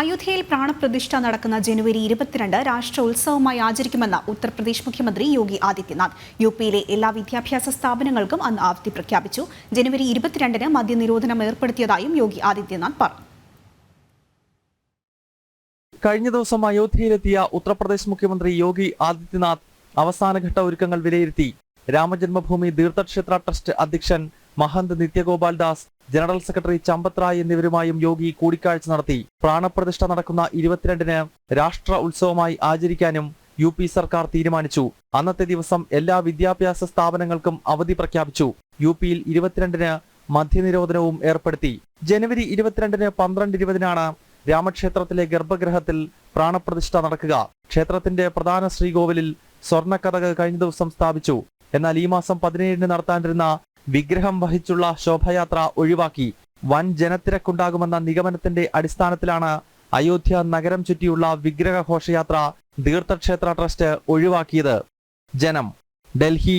അയോധ്യയിൽ പ്രാണപ്രതിഷ്ഠ നടക്കുന്ന ജനുവരി ഇരുപത്തിരണ്ട് രാഷ്ട്ര ഉത്സവമായി ആചരിക്കുമെന്ന് ഉത്തർപ്രദേശ് മുഖ്യമന്ത്രി യോഗി ആദിത്യനാഥ്. യു പിയിലെ എല്ലാ വിദ്യാഭ്യാസ സ്ഥാപനങ്ങൾക്കും അന്ന് അവധി പ്രഖ്യാപിച്ചു. ജനുവരി ഇരുപത്തിരണ്ടിന് മദ്യനിരോധനം ഏർപ്പെടുത്തിയതായും യോഗി ആദിത്യനാഥ് പറഞ്ഞു. കഴിഞ്ഞ ദിവസം അയോധ്യയിലെത്തിയ ഉത്തർപ്രദേശ് മുഖ്യമന്ത്രി യോഗി ആദിത്യനാഥ് അവസാനഘട്ട ഒരുക്കങ്ങൾ വിലയിരുത്തി. രാമജന്മഭൂമി തീർത്ഥക്ഷേത്ര ട്രസ്റ്റ് അധ്യക്ഷൻ മഹന്ത് നിത്യഗോപാൽ ദാസ് ജനറൽ സെക്രട്ടറി ചമ്പത് റായ് എന്നിവരുമായും യോഗി കൂടിക്കാഴ്ച നടത്തി. പ്രാണപ്രതിഷ്ഠ നടക്കുന്ന ഇരുപത്തിരണ്ടിന് രാഷ്ട്ര ഉത്സവമായി ആചരിക്കാനും യു പി സർക്കാർ തീരുമാനിച്ചു. അന്നത്തെ ദിവസം എല്ലാ വിദ്യാഭ്യാസ സ്ഥാപനങ്ങൾക്കും അവധി പ്രഖ്യാപിച്ചു. യു പിയിൽ ഇരുപത്തിരണ്ടിന് മദ്യനിരോധനവും ഏർപ്പെടുത്തി. ജനുവരി ഇരുപത്തിരണ്ടിന് പന്ത്രണ്ട് ഇരുപതിനാണ് രാമക്ഷേത്രത്തിലെ ഗർഭഗൃഹത്തിൽ പ്രാണപ്രതിഷ്ഠ നടക്കുക. ക്ഷേത്രത്തിന്റെ പ്രധാന ശ്രീകോവിലിൽ സ്വർണക്കഥക് കഴിഞ്ഞ ദിവസം സ്ഥാപിച്ചു. എന്നാൽ ഈ മാസം പതിനേഴിന് നടത്താനിരുന്ന വിഗ്രഹം വഹിച്ചുള്ള ശോഭയാത്ര ഒഴിവാക്കി. വൻ ജനത്തിരക്കുണ്ടാകുമെന്ന നിഗമനത്തിന്റെ അടിസ്ഥാനത്തിലാണ് അയോധ്യ നഗരം ചുറ്റിയുള്ള വിഗ്രഹ ഘോഷയാത്ര തീർത്ഥക്ഷേത്ര ട്രസ്റ്റ് ഒഴിവാക്കിയത്. ജനം ഡൽഹി